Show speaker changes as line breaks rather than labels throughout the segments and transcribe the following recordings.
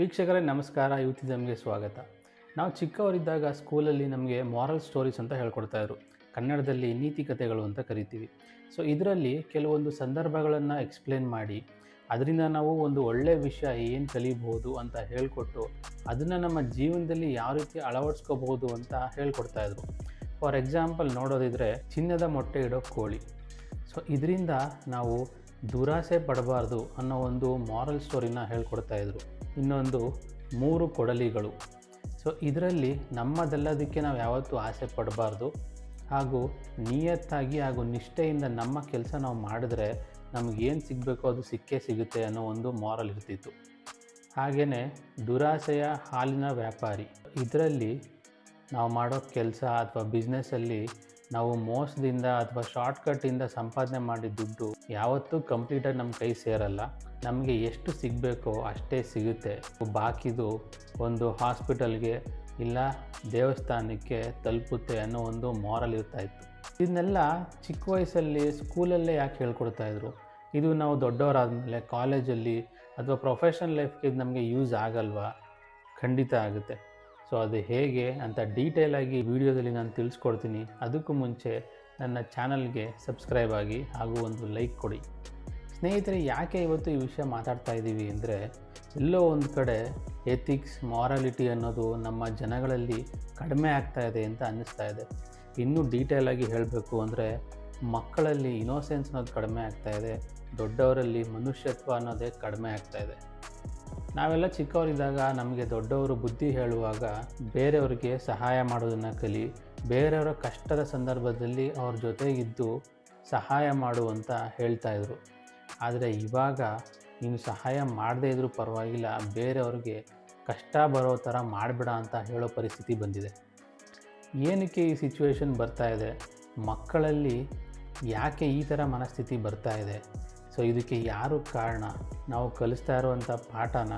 ವೀಕ್ಷಕರೇ, ನಮಸ್ಕಾರ. ಯೂತಿಸಮ್ಗೆ ಸ್ವಾಗತ. ನಾವು ಚಿಕ್ಕವರಿದ್ದಾಗ ಸ್ಕೂಲಲ್ಲಿ ನಮಗೆ ಮಾರಲ್ ಸ್ಟೋರೀಸ್ ಅಂತ ಹೇಳ್ಕೊಡ್ತಾಯಿದ್ರು ಕನ್ನಡದಲ್ಲಿ ನೀತಿ ಕಥೆಗಳು ಅಂತ ಕರಿತೀವಿ. ಸೊ ಇದರಲ್ಲಿ ಕೆಲವೊಂದು ಸಂದರ್ಭಗಳನ್ನು ಎಕ್ಸ್ಪ್ಲೇನ್ ಮಾಡಿ, ಅದರಿಂದ ನಾವು ಒಂದು ಒಳ್ಳೆಯ ವಿಷಯ ಏನು ಕಲಿಬಹುದು ಅಂತ ಹೇಳಿಕೊಟ್ಟು, ಅದನ್ನು ನಮ್ಮ ಜೀವನದಲ್ಲಿ ಯಾವ ರೀತಿ ಅಳವಡಿಸ್ಕೋಬಹುದು ಅಂತ ಹೇಳ್ಕೊಡ್ತಾಯಿದ್ರು ಫಾರ್ ಎಕ್ಸಾಂಪಲ್ ನೋಡೋದಿದ್ರೆ ಚಿನ್ನದ ಮೊಟ್ಟೆ ಇಡೋ ಕೋಳಿ. ಸೊ ಇದರಿಂದ ನಾವು ದುರಾಸೆ ಪಡಬಾರ್ದು ಅನ್ನೋ ಒಂದು ಮಾರಲ್ ಸ್ಟೋರಿನ ಹೇಳ್ಕೊಡ್ತಾ ಇದ್ರು. ಇನ್ನೊಂದು ಮೂರು ಕೊಡಲಿಗಳು. ಸೊ ಇದರಲ್ಲಿ ನಮ್ಮದಲ್ಲದಕ್ಕೆ ನಾವು ಯಾವತ್ತೂ ಆಸೆ ಪಡಬಾರ್ದು. ಹಾಗೂ ನಿಯತ್ತಾಗಿ ಹಾಗೂ ನಿಷ್ಠೆಯಿಂದ ನಮ್ಮ ಕೆಲಸ ನಾವು ಮಾಡಿದ್ರೆ ನಮಗೇನು ಸಿಗಬೇಕೋ ಅದು ಸಿಕ್ಕೇ ಸಿಗುತ್ತೆ ಅನ್ನೋ ಒಂದು ಮಾರಲ್ ಇರ್ತಿತ್ತು. ಹಾಗೆಯೇ ದುರಾಸೆಯ ಹಾಲಿನ ವ್ಯಾಪಾರಿ. ಇದರಲ್ಲಿ ನಾವು ಮಾಡೋ ಕೆಲಸ ಅಥವಾ ಬಿಸ್ನೆಸ್ಸಲ್ಲಿ ನಾವು ಮೋಸದಿಂದ ಅಥವಾ ಶಾರ್ಟ್ಕಟ್ಟಿಂದ ಸಂಪಾದನೆ ಮಾಡಿದ ದುಡ್ಡು ಯಾವತ್ತೂ ಕಂಪ್ಲೀಟಾಗಿ ನಮ್ಮ ಕೈ ಸೇರಲ್ಲ. ನಮಗೆ ಎಷ್ಟು ಸಿಗಬೇಕೋ ಅಷ್ಟೇ ಸಿಗುತ್ತೆ. ಬಾಕಿದು ಒಂದು ಹಾಸ್ಪಿಟಲ್ಗೆ ಇಲ್ಲ ದೇವಸ್ಥಾನಕ್ಕೆ ತಲುಪುತ್ತೆ ಅನ್ನೋ ಒಂದು ಮಾರಲ್ ಇರ್ತಾ ಇತ್ತು. ಇದನ್ನೆಲ್ಲ ಚಿಕ್ಕ ವಯಸ್ಸಲ್ಲಿ ಸ್ಕೂಲಲ್ಲೇ ಯಾಕೆ ಹೇಳ್ಕೊಡ್ತಾ ಇದ್ರು? ಇದು ನಾವು ದೊಡ್ಡವರಾದಮೇಲೆ ಕಾಲೇಜಲ್ಲಿ ಅಥವಾ ಪ್ರೊಫೆಷನಲ್ ಲೈಫ್ಗೆ ಇದು ನಮಗೆ ಯೂಸ್ ಆಗಲ್ವಾ? ಖಂಡಿತ ಆಗುತ್ತೆ. ಸೊ ಅದು ಹೇಗೆ ಅಂತ ಡೀಟೇಲ್ ಆಗಿ ವಿಡಿಯೋದಲ್ಲಿ ನಾನು ತಿಳಿಸ್ಕೊಡ್ತೀನಿ. ಅದಕ್ಕೂ ಮುಂಚೆ ನನ್ನ ಚಾನಲ್ಗೆ ಸಬ್ಸ್ಕ್ರೈಬ್ ಆಗಿ ಹಾಗೂ ಒಂದು ಲೈಕ್ ಕೊಡಿ. ಸ್ನೇಹಿತರೆ, ಯಾಕೆ ಇವತ್ತು ಈ ವಿಷಯ ಮಾತಾಡ್ತಾ ಇದ್ದೀವಿ ಅಂದರೆ, ಎಲ್ಲೋ ಒಂದು ಕಡೆ ಎಥಿಕ್ಸ್ ಮಾರಾಲಿಟಿ ಅನ್ನೋದು ನಮ್ಮ ಜನಗಳಲ್ಲಿ ಕಡಿಮೆ ಆಗ್ತಾ ಇದೆ ಅಂತ ಅನ್ನಿಸ್ತಾ ಇದೆ. ಇನ್ನೂ ಡೀಟೇಲಾಗಿ ಹೇಳಬೇಕು ಅಂದರೆ, ಮಕ್ಕಳಲ್ಲಿ ಇನೋಸೆನ್ಸ್ ಅನ್ನೋದು ಕಡಿಮೆ ಆಗ್ತಾ ಇದೆ. ದೊಡ್ಡವರಲ್ಲಿ ಮನುಷ್ಯತ್ವ ಅನ್ನೋದೇ ಕಡಿಮೆ ಆಗ್ತಾ ಇದೆ. ನಾವೆಲ್ಲ ಚಿಕ್ಕವರಿದ್ದಾಗ ನಮಗೆ ದೊಡ್ಡವರು ಬುದ್ಧಿ ಹೇಳುವಾಗ ಬೇರೆಯವರಿಗೆ ಸಹಾಯ ಮಾಡೋದನ್ನು ಕಲಿ, ಬೇರೆಯವರ ಕಷ್ಟದ ಸಂದರ್ಭದಲ್ಲಿ ಅವ್ರ ಜೊತೆಗಿದ್ದು ಸಹಾಯ ಮಾಡುವಂತ ಹೇಳ್ತಾ ಇದ್ರು. ಆದರೆ ಇವಾಗ ನೀನು ಸಹಾಯ ಮಾಡದೇ ಇದ್ರೂ ಪರವಾಗಿಲ್ಲ, ಬೇರೆಯವ್ರಿಗೆ ಕಷ್ಟ ಬರೋ ಥರ ಮಾಡಬೇಡ ಅಂತ ಹೇಳೋ ಪರಿಸ್ಥಿತಿ ಬಂದಿದೆ. ಏನಕ್ಕೆ ಈ ಸಿಚುವೇಶನ್ ಬರ್ತಾ ಇದೆ? ಮಕ್ಕಳಲ್ಲಿ ಯಾಕೆ ಈ ಥರ ಮನಸ್ಥಿತಿ ಬರ್ತಾ ಇದೆ? ಸೊ ಇದಕ್ಕೆ ಯಾರು ಕಾರಣ? ನಾವು ಕಲಿಸ್ತಾ ಇರುವಂಥ ಪಾಠನ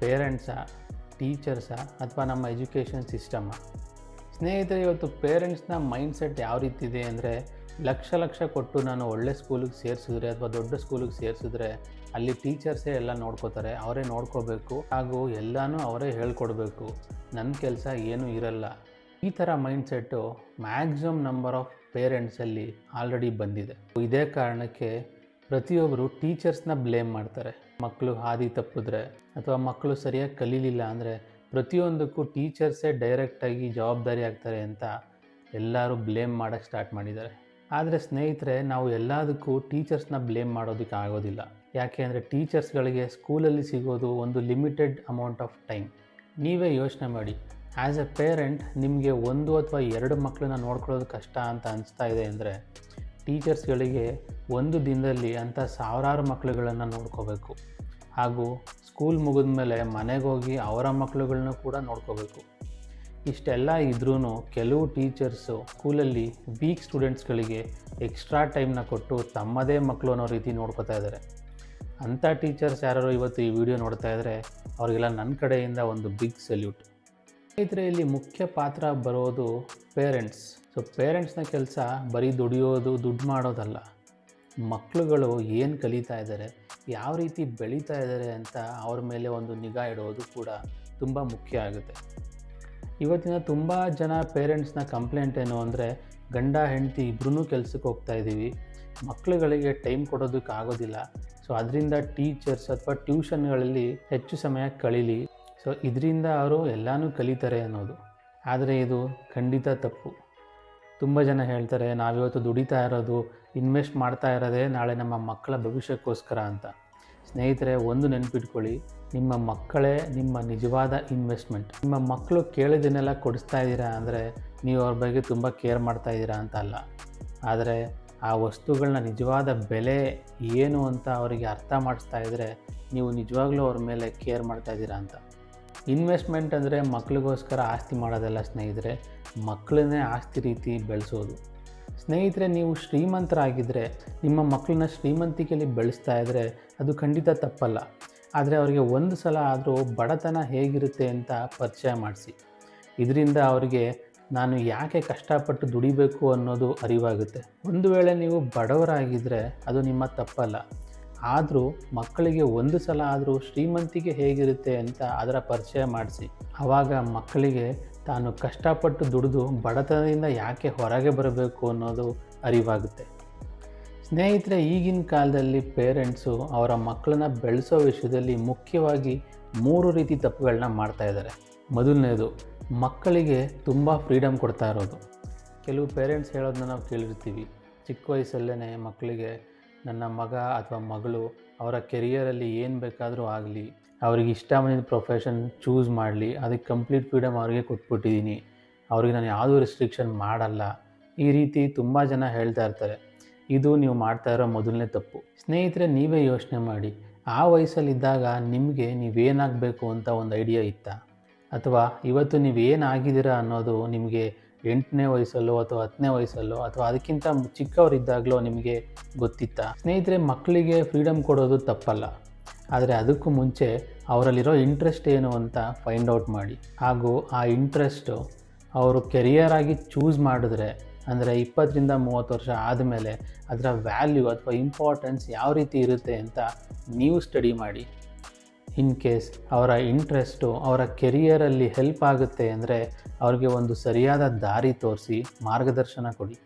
ಪೇರೆಂಟ್ಸಾ ಟೀಚರ್ಸಾ ಅಥವಾ ನಮ್ಮ ಎಜುಕೇಷನ್ ಸಿಸ್ಟಮ್ಮ ಸ್ನೇಹಿತರೆ, ಇವತ್ತು ಪೇರೆಂಟ್ಸ್ನ ಮೈಂಡ್ಸೆಟ್ ಯಾವ ರೀತಿ ಇದೆ ಅಂದರೆ ಲಕ್ಷ ಲಕ್ಷ ಕೊಟ್ಟು ನಾನು ಒಳ್ಳೆ ಸ್ಕೂಲಿಗೆ ಸೇರಿಸಿದ್ರೆ ಅಥವಾ ದೊಡ್ಡ ಸ್ಕೂಲಿಗೆ ಸೇರಿಸಿದ್ರೆ ಅಲ್ಲಿ ಟೀಚರ್ಸೇ ಎಲ್ಲ ನೋಡ್ಕೋತಾರೆ, ಅವರೇ ನೋಡ್ಕೋಬೇಕು ಹಾಗೂ ಎಲ್ಲನೂ ಅವರೇ ಹೇಳ್ಕೊಡ್ಬೇಕು. ನನ್ನ ಕೆಲಸ ಏನೂ ಇರಲ್ಲ. ಈ ಥರ ಮೈಂಡ್ಸೆಟ್ಟು ಮ್ಯಾಕ್ಸಿಮಮ್ ನಂಬರ್ ಆಫ್ ಪೇರೆಂಟ್ಸಲ್ಲಿ ಆಲ್ರೆಡಿ ಬಂದಿದೆ. ಇದೇ ಕಾರಣಕ್ಕೆ ಪ್ರತಿಯೊಬ್ಬರು ಟೀಚರ್ಸ್ನ ಬ್ಲೇಮ್ ಮಾಡ್ತಾರೆ. ಮಕ್ಕಳು ಹಾದಿ ತಪ್ಪಿದ್ರೆ ಅಥವಾ ಮಕ್ಕಳು ಸರಿಯಾಗಿ ಕಲೀಲಿಲ್ಲ ಅಂದರೆ ಪ್ರತಿಯೊಂದಕ್ಕೂ ಟೀಚರ್ಸೇ ಡೈರೆಕ್ಟಾಗಿ ಜವಾಬ್ದಾರಿ ಆಗ್ತಾರೆ ಅಂತ ಎಲ್ಲರೂ ಬ್ಲೇಮ್ ಮಾಡೋಕ್ಕೆ ಸ್ಟಾರ್ಟ್ ಮಾಡಿದ್ದಾರೆ. ಆದರೆ ಸ್ನೇಹಿತರೆ, ನಾವು ಎಲ್ಲದಕ್ಕೂ ಟೀಚರ್ಸ್ನ ಬ್ಲೇಮ್ ಮಾಡೋದಕ್ಕೆ ಆಗೋದಿಲ್ಲ. ಯಾಕೆ ಅಂದರೆ ಟೀಚರ್ಸ್ಗಳಿಗೆ ಸ್ಕೂಲಲ್ಲಿ ಸಿಗೋದು ಒಂದು ಲಿಮಿಟೆಡ್ ಅಮೌಂಟ್ ಆಫ್ ಟೈಮ್ ನೀವೇ ಯೋಚನೆ ಮಾಡಿ ಆ್ಯಸ್ ಎ ಪೇರೆಂಟ್ ನಿಮಗೆ ಒಂದು ಅಥವಾ ಎರಡು ಮಕ್ಕಳನ್ನ ನೋಡ್ಕೊಳ್ಳೋದು ಕಷ್ಟ ಅಂತ ಅನಿಸ್ತಾ ಇದೆ ಅಂದರೆ ಟೀಚರ್ಸ್ಗಳಿಗೆ ಒಂದು ದಿನದಲ್ಲಿ ಅಂಥ ಸಾವಿರಾರು ಮಕ್ಕಳುಗಳನ್ನು ನೋಡ್ಕೋಬೇಕು. ಹಾಗೂ ಸ್ಕೂಲ್ ಮುಗಿದ ಮೇಲೆ ಮನೆಗೆ ಹೋಗಿ ಅವರ ಮಕ್ಕಳುಗಳನ್ನ ಕೂಡ ನೋಡ್ಕೋಬೇಕು. ಇಷ್ಟೆಲ್ಲ ಇದ್ರೂ ಕೆಲವು ಟೀಚರ್ಸು ಸ್ಕೂಲಲ್ಲಿ ವೀಕ್ ಸ್ಟೂಡೆಂಟ್ಸ್ಗಳಿಗೆ ಎಕ್ಸ್ಟ್ರಾ ಟೈಮ್ನ ಕೊಟ್ಟು ತಮ್ಮದೇ ಮಕ್ಕಳು ಅನ್ನೋ ರೀತಿ ನೋಡ್ಕೋತಾ ಇದ್ದಾರೆ. ಅಂಥ ಟೀಚರ್ಸ್ ಯಾರು ಇವತ್ತು ಈ ವಿಡಿಯೋ ನೋಡ್ತಾ ಇದ್ದರೆ ಅವರಿಗೆಲ್ಲ ನನ್ನ ಕಡೆಯಿಂದ ಒಂದು ಬಿಗ್ ಸಲ್ಯೂಟ್. ಸ್ನೇಹಿತರೆ ಮುಖ್ಯ ಪಾತ್ರ ಬರೋದು ಪೇರೆಂಟ್ಸ್ ಸೊ ಪೇರೆಂಟ್ಸ್ನ ಕೆಲಸ ಬರೀ ದುಡಿಯೋದು, ದುಡ್ಡು ಮಾಡೋದಲ್ಲ. ಮಕ್ಕಳುಗಳು ಏನು ಕಲಿತಾ ಇದ್ದಾರೆ ಯಾವ ರೀತಿ ಬೆಳೀತಾ ಇದ್ದಾರೆ ಅಂತ ಅವ್ರ ಮೇಲೆ ಒಂದು ನಿಗಾ ಇಡೋದು ಕೂಡ ತುಂಬ ಮುಖ್ಯ ಆಗುತ್ತೆ. ಇವತ್ತಿನ ತುಂಬ ಜನ ಪೇರೆಂಟ್ಸ್ನ ಕಂಪ್ಲೇಂಟ್ ಏನು ಅಂದರೆ, ಗಂಡ, ಹೆಂಡತಿ ಇಬ್ಬರೂ ಕೆಲಸಕ್ಕೆ ಹೋಗ್ತಾ ಇದ್ದೀವಿ ಮಕ್ಕಳುಗಳಿಗೆ ಟೈಮ್ ಕೊಡೋದಕ್ಕೆ ಆಗೋದಿಲ್ಲ ಸೊ ಅದರಿಂದ ಟೀಚರ್ಸ್ ಅಥವಾ ಟ್ಯೂಷನ್ಗಳಲ್ಲಿ ಹೆಚ್ಚು ಸಮಯ ಕಳೀಲಿ. ಸೊ ಇದರಿಂದ ಅವರು ಎಲ್ಲನೂ ಕಲಿತಾರೆ ಅನ್ನೋದು. ಆದರೆ ಇದು ಖಂಡಿತ ತಪ್ಪು. ತುಂಬ ಜನ ಹೇಳ್ತಾರೆ, ನಾವಿವತ್ತು ದುಡಿತಾ ಇರೋದು, ಇನ್ವೆಸ್ಟ್ ಮಾಡ್ತಾ ಇರೋದೇ ನಾಳೆ ನಮ್ಮ ಮಕ್ಕಳ ಭವಿಷ್ಯಕ್ಕೋಸ್ಕರ ಅಂತ. ಸ್ನೇಹಿತರೆ, ಒಂದು ನೆನಪಿಟ್ಕೊಳ್ಳಿ, ನಿಮ್ಮ ಮಕ್ಕಳೇ ನಿಮ್ಮ ನಿಜವಾದ ಇನ್ವೆಸ್ಟ್ಮೆಂಟ್. ನಿಮ್ಮ ಮಕ್ಕಳು ಕೇಳಿದ್ದನ್ನೆಲ್ಲ ಕೊಡಿಸ್ತಾ ಇದ್ದೀರಾ ಅಂದರೆ ನೀವು ಅವ್ರ ಬಗ್ಗೆ ತುಂಬ ಕೇರ್ ಮಾಡ್ತಾ ಇದ್ದೀರಾ ಅಂತ ಅಲ್ಲ. ಆದರೆ ಆ ವಸ್ತುಗಳನ್ನ ನಿಜವಾದ ಬೆಲೆ ಏನು ಅಂತ ಅವರಿಗೆ ಅರ್ಥ ಮಾಡಿಸ್ತಾ ಇದ್ದರೆ ನೀವು ನಿಜವಾಗ್ಲೂ ಅವ್ರ ಮೇಲೆ ಕೇರ್ ಮಾಡ್ತಾ ಇದ್ದೀರಾ ಅಂತ. ಇನ್ವೆಸ್ಟ್ಮೆಂಟ್ ಅಂದರೆ ಮಕ್ಕಳಿಗೋಸ್ಕರ ಆಸ್ತಿ ಮಾಡೋದಲ್ಲ ಸ್ನೇಹಿತರೆ ಮಕ್ಕಳನ್ನೇ ಆಸ್ತಿ ರೀತಿ ಬೆಳೆಸೋದು. ಸ್ನೇಹಿತರೆ, ನೀವು ಶ್ರೀಮಂತರಾಗಿದ್ದರೆ ನಿಮ್ಮ ಮಕ್ಕಳನ್ನ ಶ್ರೀಮಂತಿಕೆಯಲ್ಲಿ ಬೆಳೆಸ್ತಾ ಇದ್ದರೆ ಅದು ಖಂಡಿತ ತಪ್ಪಲ್ಲ. ಆದರೆ ಅವರಿಗೆ ಒಂದು ಸಲ ಆದರೂ ಬಡತನ ಹೇಗಿರುತ್ತೆ ಅಂತ ಪರಿಚಯ ಮಾಡಿಸಿ. ಇದರಿಂದ ಅವರಿಗೆ ನಾನು ಯಾಕೆ ಕಷ್ಟಪಟ್ಟು ದುಡಿಬೇಕು ಅನ್ನೋದು ಅರಿವಾಗುತ್ತೆ. ಒಂದು ವೇಳೆ ನೀವು ಬಡವರಾಗಿದ್ದರೆ ಅದು ನಿಮ್ಮ ತಪ್ಪಲ್ಲ. ಆದರೂ ಮಕ್ಕಳಿಗೆ ಒಂದು ಸಲ ಆದರೂ ಶ್ರೀಮಂತಿಗೆ ಹೇಗಿರುತ್ತೆ ಅಂತ ಅದರ ಪರಿಚಯ ಮಾಡಿಸಿ. ಆವಾಗ ಮಕ್ಕಳಿಗೆ ತಾನು ಕಷ್ಟಪಟ್ಟು ದುಡಿದು ಬಡತನದಿಂದ ಯಾಕೆ ಹೊರಗೆ ಬರಬೇಕು ಅನ್ನೋದು ಅರಿವಾಗುತ್ತೆ. ಸ್ನೇಹಿತರೆ, ಈಗಿನ ಕಾಲದಲ್ಲಿ ಪೇರೆಂಟ್ಸು ಅವರ ಮಕ್ಕಳನ್ನ ಬೆಳೆಸೋ ವಿಷಯದಲ್ಲಿ ಮುಖ್ಯವಾಗಿ ಮೂರು ರೀತಿ ತಪ್ಪುಗಳನ್ನ ಮಾಡ್ತಾ ಇದ್ದಾರೆ. ಮೊದಲನೇದು, ಮಕ್ಕಳಿಗೆ ತುಂಬ ಫ್ರೀಡಮ್ ಕೊಡ್ತಾ ಇರೋದು. ಕೆಲವು ಪೇರೆಂಟ್ಸ್ ಹೇಳೋದನ್ನ ನಾವು ಕೇಳಿರ್ತೀವಿ. ಚಿಕ್ಕ ವಯಸ್ಸಲ್ಲೇ ಮಕ್ಕಳಿಗೆ ನನ್ನ ಮಗ ಅಥವಾ ಮಗಳು ಅವರ ಕೆರಿಯರಲ್ಲಿ ಏನು ಬೇಕಾದರೂ ಆಗಲಿ, ಅವ್ರಿಗೆ ಇಷ್ಟ ಬಂದಿದ್ದ ಪ್ರೊಫೆಷನ್ ಚೂಸ್ ಮಾಡಲಿ, ಅದಕ್ಕೆ ಕಂಪ್ಲೀಟ್ ಫ್ರೀಡಮ್ ಅವ್ರಿಗೆ ಕೊಟ್ಬಿಟ್ಟಿದ್ದೀನಿ ಅವ್ರಿಗೆ ನಾನು ಯಾವುದೂ ರಿಸ್ಟ್ರಿಕ್ಷನ್ ಮಾಡಲ್ಲ. ಈ ರೀತಿ ತುಂಬ ಜನ ಹೇಳ್ತಾ ಇರ್ತಾರೆ. ಇದು ನೀವು ಮಾಡ್ತಾ ಇರೋ ಮೊದಲನೇ ತಪ್ಪು. ಸ್ನೇಹಿತರೆ, ನೀವೇ ಯೋಚನೆ ಮಾಡಿ. ಆ ವಯಸ್ಸಲ್ಲಿದ್ದಾಗ ನಿಮಗೆ ನೀವೇನಾಗಬೇಕು ಅಂತ ಒಂದು ಐಡಿಯಾ ಇತ್ತಾ? ಅಥವಾ ಇವತ್ತು ನೀವೇನಾಗಿದ್ದೀರಾ ಅನ್ನೋದು ನಿಮಗೆ ಎಂಟನೇ ವಯಸ್ಸಲ್ಲೋ ಅಥವಾ ಹತ್ತನೇ ವಯಸ್ಸಲ್ಲೋ ಅಥವಾ ಅದಕ್ಕಿಂತ ಚಿಕ್ಕವರಿದ್ದಾಗಲೋ ನಿಮಗೆ ಗೊತ್ತಿತ್ತಾ. ಸ್ನೇಹಿತರೆ, ಮಕ್ಕಳಿಗೆ ಫ್ರೀಡಮ್ ಕೊಡೋದು ತಪ್ಪಲ್ಲ. ಆದರೆ ಅದಕ್ಕೂ ಮುಂಚೆ ಅವರಲ್ಲಿರೋ ಇಂಟ್ರೆಸ್ಟ್ ಏನು ಅಂತ ಫೈಂಡ್ ಔಟ್ ಮಾಡಿ. ಹಾಗೂ ಆ ಇಂಟ್ರೆಸ್ಟು ಅವರು ಕೆರಿಯರ್ ಆಗಿ ಚೂಸ್ ಮಾಡಿದ್ರೆ, ಅಂದರೆ ಇಪ್ಪತ್ತರಿಂದ ಮೂವತ್ತು ವರ್ಷ ಆದಮೇಲೆ ಅದರ ವ್ಯಾಲ್ಯೂ ಅಥವಾ ಇಂಪಾರ್ಟೆನ್ಸ್ ಯಾವ ರೀತಿ ಇರುತ್ತೆ ಅಂತ ನೀವು ಸ್ಟಡಿ ಮಾಡಿ. ಇನ್ ಕೇಸ್ ಅವರ ಇಂಟ್ರೆಸ್ಟು ಅವರ ಕೆರಿಯರಲ್ಲಿ ಹೆಲ್ಪ್ ಆಗುತ್ತೆ ಅಂದರೆ ಅವ್ರಿಗೆ ಒಂದು ಸರಿಯಾದ ದಾರಿ ತೋರಿಸಿ ಮಾರ್ಗದರ್ಶನ ಕೊಡಿ.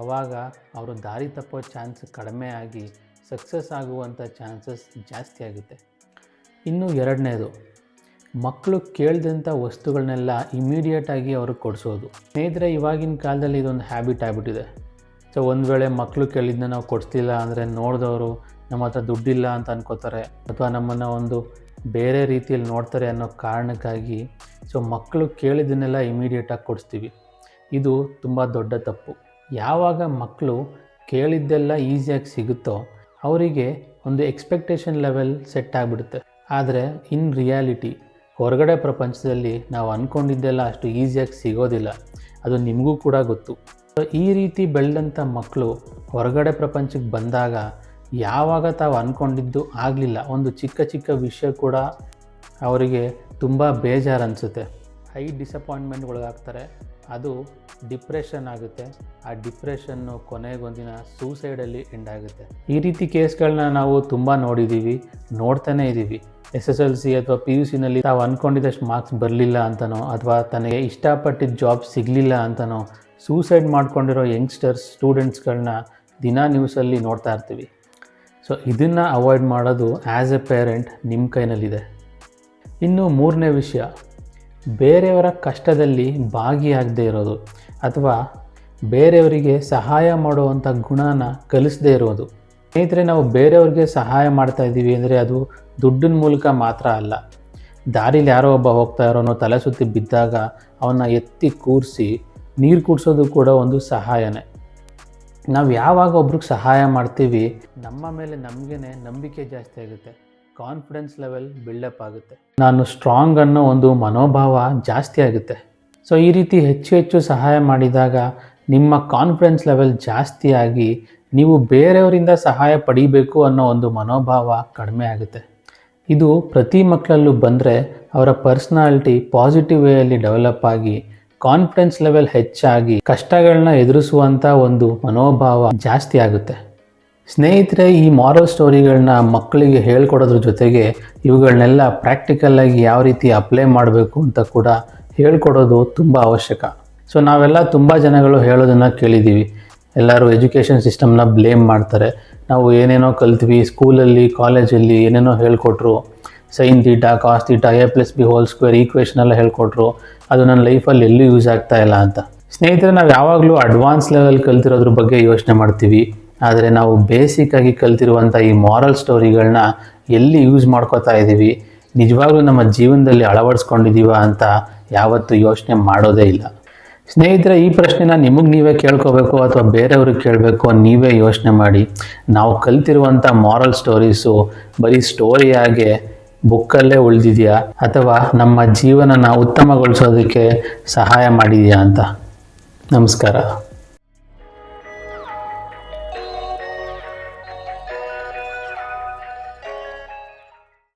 ಆವಾಗ ಅವರು ದಾರಿ ತಪ್ಪೋ ಚಾನ್ಸ್ ಕಡಿಮೆ ಆಗಿ ಸಕ್ಸಸ್ ಆಗುವಂಥ ಚಾನ್ಸಸ್ ಜಾಸ್ತಿ ಆಗುತ್ತೆ. ಇನ್ನು ಎರಡನೇದು, ಮಕ್ಕಳು ಕೇಳ್ದಂಥ ವಸ್ತುಗಳನ್ನೆಲ್ಲ ಇಮಿಡಿಯೇಟಾಗಿ ಅವ್ರಿಗೆ ಕೊಡಿಸೋದು. ಸ್ನೇಹಿತರೆ, ಇವಾಗಿನ ಕಾಲದಲ್ಲಿ ಇದೊಂದು ಹ್ಯಾಬಿಟ್ ಆಗಿಬಿಟ್ಟಿದೆ. ಸೊ ಒಂದು ವೇಳೆ ಮಕ್ಕಳು ಕೇಳಿದ್ದನ್ನ ನಾವು ಕೊಡಿಸ್ಲಿಲ್ಲ ಅಂದರೆ ನೋಡಿದವರು ನಮ್ಮ ಹತ್ರ ದುಡ್ಡಿಲ್ಲ ಅಂತ ಅನ್ಕೋತಾರೆ ಅಥವಾ ನಮ್ಮನ್ನು ಒಂದು ಬೇರೆ ರೀತಿಯಲ್ಲಿ ನೋಡ್ತಾರೆ ಅನ್ನೋ ಕಾರಣಕ್ಕಾಗಿ ಸೊ ಮಕ್ಕಳು ಕೇಳಿದ್ದನ್ನೆಲ್ಲ ಇಮಿಡಿಯೇಟಾಗಿ ಕೊಡಿಸ್ತೀವಿ. ಇದು ತುಂಬ ದೊಡ್ಡ ತಪ್ಪು. ಯಾವಾಗ ಮಕ್ಕಳು ಕೇಳಿದ್ದೆಲ್ಲ ಈಸಿಯಾಗಿ ಸಿಗುತ್ತೋ ಅವರಿಗೆ ಒಂದು ಎಕ್ಸ್ಪೆಕ್ಟೇಷನ್ ಲೆವೆಲ್ ಸೆಟ್ ಆಗಿಬಿಡುತ್ತೆ. ಆದರೆ ಇನ್ ರಿಯಾಲಿಟಿ ಹೊರಗಡೆ ಪ್ರಪಂಚದಲ್ಲಿ ನಾವು ಅಂದ್ಕೊಂಡಿದ್ದೆಲ್ಲ ಅಷ್ಟು ಈಸಿಯಾಗಿ ಸಿಗೋದಿಲ್ಲ. ಅದು ನಿಮಗೂ ಕೂಡ ಗೊತ್ತು. ಈ ರೀತಿ ಬೆಳೆದಂಥ ಮಕ್ಕಳು ಹೊರಗಡೆ ಪ್ರಪಂಚಕ್ಕೆ ಬಂದಾಗ ಯಾವಾಗ ತಾವು ಅಂದ್ಕೊಂಡಿದ್ದು ಆಗಲಿಲ್ಲ. ಒಂದು ಚಿಕ್ಕ ಚಿಕ್ಕ ವಿಷಯ ಕೂಡ ಅವರಿಗೆ ತುಂಬ ಬೇಜಾರು ಅನಿಸುತ್ತೆ. ಹೈ ಡಿಸಪಾಯಿಂಟ್ಮೆಂಟ್ ಒಳಗಾಗ್ತಾರೆ. ಅದು ಡಿಪ್ರೆಷನ್ ಆಗುತ್ತೆ. ಆ ಡಿಪ್ರೆಷನ್ನು ಕೊನೆಗೊಂದಿನ ಸೂಸೈಡಲ್ಲಿ ಎಂಡ್ ಆಗುತ್ತೆ. ಈ ರೀತಿ ಕೇಸ್ಗಳನ್ನ ನಾವು ತುಂಬ ನೋಡಿದ್ದೀವಿ ನೋಡ್ತಾನೇ ಇದ್ದೀವಿ ಎಸ್ ಎಸ್ ಎಲ್ ಸಿ ಅಥವಾ ಪಿ ಯು ಸಿನಲ್ಲಿ ತಾವು ಅಂದ್ಕೊಂಡಿದ್ದಷ್ಟು ಮಾರ್ಕ್ಸ್ ಬರಲಿಲ್ಲ ಅಂತನೋ, ಅಥವಾ ತನಗೆ ಇಷ್ಟಪಟ್ಟಿದ್ದ ಜಾಬ್ ಸಿಗಲಿಲ್ಲ ಅಂತನೋ, ಸೂಸೈಡ್ ಮಾಡ್ಕೊಂಡಿರೋ ಯಂಗ್ಸ್ಟರ್ಸ್ ಸ್ಟೂಡೆಂಟ್ಸ್ಗಳನ್ನ ದಿನ ನ್ಯೂಸಲ್ಲಿ ನೋಡ್ತಾ ಇರ್ತೀವಿ. ಸೊ ಇದನ್ನು ಅವಾಯ್ಡ್ ಮಾಡೋದು ಆ್ಯಸ್ ಎ ಪೇರೆಂಟ್ ನಿಮ್ಮ ಕೈನಲ್ಲಿದೆ. ಇನ್ನು ಮೂರನೇ ವಿಷಯ, ಬೇರೆಯವರ ಕಷ್ಟದಲ್ಲಿ ಭಾಗಿಯಾಗದೇ ಇರೋದು ಅಥವಾ ಬೇರೆಯವರಿಗೆ ಸಹಾಯ ಮಾಡುವಂಥ ಗುಣನ ಕಲಿಸದೇ ಇರೋದು. ಸ್ನೇಹಿತರೆ, ನಾವು ಬೇರೆಯವ್ರಿಗೆ ಸಹಾಯ ಮಾಡ್ತಾ ಇದ್ದೀವಿ ಅಂದರೆ ಅದು ದುಡ್ಡಿನ ಮೂಲಕ ಮಾತ್ರ ಅಲ್ಲ. ದಾರಿಲಿ ಯಾರೋ ಒಬ್ಬ ಹೋಗ್ತಾ ಇರೋನೋ ತಲೆ ಸುತ್ತಿ ಬಿದ್ದಾಗ ಅವನ್ನ ಎತ್ತಿ ಕೂರಿಸಿ ನೀರು ಕುಡಿಸೋದು ಕೂಡ ಒಂದು ಸಹಾಯನೇ. ನಾವು ಯಾವಾಗ ಒಬ್ರಿಗೆ ಸಹಾಯ ಮಾಡ್ತೀವಿ, ನಮ್ಮ ಮೇಲೆ ನಮಗೇ ನಂಬಿಕೆ ಜಾಸ್ತಿ ಆಗುತ್ತೆ. ಕಾನ್ಫಿಡೆನ್ಸ್ ಲೆವೆಲ್ ಬಿಲ್ಡಪ್ ಆಗುತ್ತೆ. ನಾನು ಸ್ಟ್ರಾಂಗ್ ಅನ್ನೋ ಒಂದು ಮನೋಭಾವ ಜಾಸ್ತಿ ಆಗುತ್ತೆ. ಸೊ ಈ ರೀತಿ ಹೆಚ್ಚು ಹೆಚ್ಚು ಸಹಾಯ ಮಾಡಿದಾಗ ನಿಮ್ಮ ಕಾನ್ಫಿಡೆನ್ಸ್ ಲೆವೆಲ್ ಜಾಸ್ತಿ ಆಗಿ ನೀವು ಬೇರೆಯವರಿಂದ ಸಹಾಯ ಪಡಿಬೇಕು ಅನ್ನೋ ಒಂದು ಮನೋಭಾವ ಕಡಿಮೆ ಆಗುತ್ತೆ. ಇದು ಪ್ರತಿ ಮಕ್ಕಳಲ್ಲೂ ಬಂದರೆ ಅವರ ಪರ್ಸ್ನಾಲಿಟಿ ಪಾಸಿಟಿವ್ ವೇಯಲ್ಲಿ ಡೆವಲಪ್ ಆಗಿ ಕಾನ್ಫಿಡೆನ್ಸ್ ಲೆವೆಲ್ ಹೆಚ್ಚಾಗಿ ಕಷ್ಟಗಳನ್ನ ಎದುರಿಸುವಂಥ ಒಂದು ಮನೋಭಾವ ಜಾಸ್ತಿ ಆಗುತ್ತೆ. ಸ್ನೇಹಿತರೆ, ಈ ಮಾರಲ್ ಸ್ಟೋರಿಗಳನ್ನ ಮಕ್ಕಳಿಗೆ ಹೇಳ್ಕೊಡೋದ್ರ ಜೊತೆಗೆ ಇವುಗಳನ್ನೆಲ್ಲ ಪ್ರಾಕ್ಟಿಕಲ್ಲಾಗಿ ಯಾವ ರೀತಿ ಅಪ್ಲೈ ಮಾಡಬೇಕು ಅಂತ ಕೂಡ ಹೇಳ್ಕೊಡೋದು ತುಂಬ ಅವಶ್ಯಕ. ಸೊ ನಾವೆಲ್ಲ ತುಂಬ ಜನಗಳು ಹೇಳೋದನ್ನು ಕೇಳಿದ್ದೀವಿ ಎಲ್ಲರೂ ಎಜುಕೇಷನ್ ಸಿಸ್ಟಮ್ನ ಬ್ಲೇಮ್ ಮಾಡ್ತಾರೆ. ನಾವು ಏನೇನೋ ಕಲ್ತ್ವಿ ಸ್ಕೂಲಲ್ಲಿ ಕಾಲೇಜಲ್ಲಿ ಏನೇನೋ ಹೇಳ್ಕೊಟ್ರು. Sine theta cos theta A plus B whole square equation ಎಲ್ಲ ಹೇಳ್ಕೊಟ್ರು. ಅದು ನನ್ನ ಲೈಫಲ್ಲಿ ಎಲ್ಲೂ ಯೂಸ್ ಆಗ್ತಾ ಇಲ್ಲ ಅಂತ. ಸ್ನೇಹಿತರೆ, ನಾವು ಯಾವಾಗಲೂ ಅಡ್ವಾನ್ಸ್ ಲೆವೆಲ್ ಕಲ್ತಿರೋದ್ರ ಬಗ್ಗೆ ಯೋಚನೆ ಮಾಡ್ತೀವಿ. ಆದರೆ ನಾವು ಬೇಸಿಕ್ಕಾಗಿ ಕಲ್ತಿರುವಂಥ ಈ ಮಾರಲ್ ಸ್ಟೋರಿಗಳನ್ನ ಎಲ್ಲಿ ಯೂಸ್ ಮಾಡ್ಕೋತಾ ಇದ್ದೀವಿ? ನಿಜವಾಗ್ಲೂ ನಮ್ಮ ಜೀವನದಲ್ಲಿ ಅಳವಡಿಸ್ಕೊಂಡಿದ್ದೀವ ಅಂತ ಯಾವತ್ತೂ ಯೋಚನೆ ಮಾಡೋದೇ ಇಲ್ಲ. ಸ್ನೇಹಿತರೆ, ಈ ಪ್ರಶ್ನೆನ ನಿಮಗೆ ನೀವೇ ಕೇಳ್ಕೋಬೇಕು ಅಥವಾ ಬೇರೆಯವ್ರಿಗೆ ಕೇಳಬೇಕು ನೀವೇ ಯೋಚನೆ ಮಾಡಿ. ನಾವು ಕಲ್ತಿರುವಂಥ ಮಾರಲ್ ಸ್ಟೋರೀಸು ಬರೀ ಸ್ಟೋರಿಯಾಗೆ ಬುಕ್ಕಲ್ಲೇ ಉಳಿದಿದೆಯಾ? ಅಥವಾ ನಮ್ಮ ಜೀವನನ ಉತ್ತಮಗೊಳಿಸೋದಕ್ಕೆ ಸಹಾಯ ಮಾಡಿದೆಯಾ ಅಂತ? ನಮಸ್ಕಾರ.